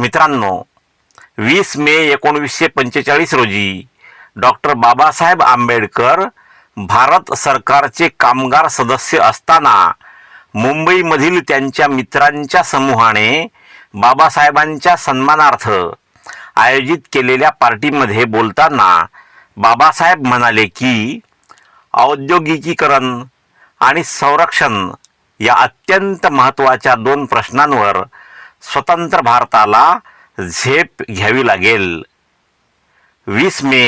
मित्रांनो वीस मे एकोणवीसशे पंचेचाळीस रोजी डॉक्टर बाबासाहेब आंबेडकर भारत सरकारचे कामगार सदस्य असताना मुंबईमधील त्यांच्या मित्रांच्या समूहाने बाबासाहेबांच्या सन्मानार्थ आयोजित केलेल्या पार्टीमध्ये बोलताना बाबासाहेब म्हणाले की औद्योगिकीकरण आणि संरक्षण या अत्यंत महत्त्वाच्या दोन प्रश्नांवर स्वतंत्र भारताला झेप घ्यावी लागेल. वीस मे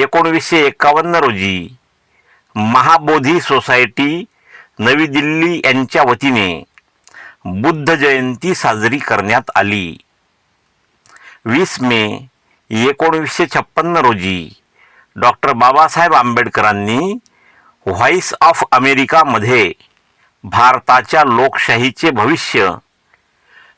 एकोणवीसशे एकावन्न रोजी महाबोधी सोसायटी नवी दिल्ली यांच्या वतीने बुद्ध जयंती साजरी करण्यात आली. वीस मे एकोणवीसशे छप्पन्न रोजी डॉक्टर बाबासाहेब आंबेडकरांनी व्हॉइस ऑफ अमेरिकामध्ये भारताच्या लोकशाहीचे भविष्य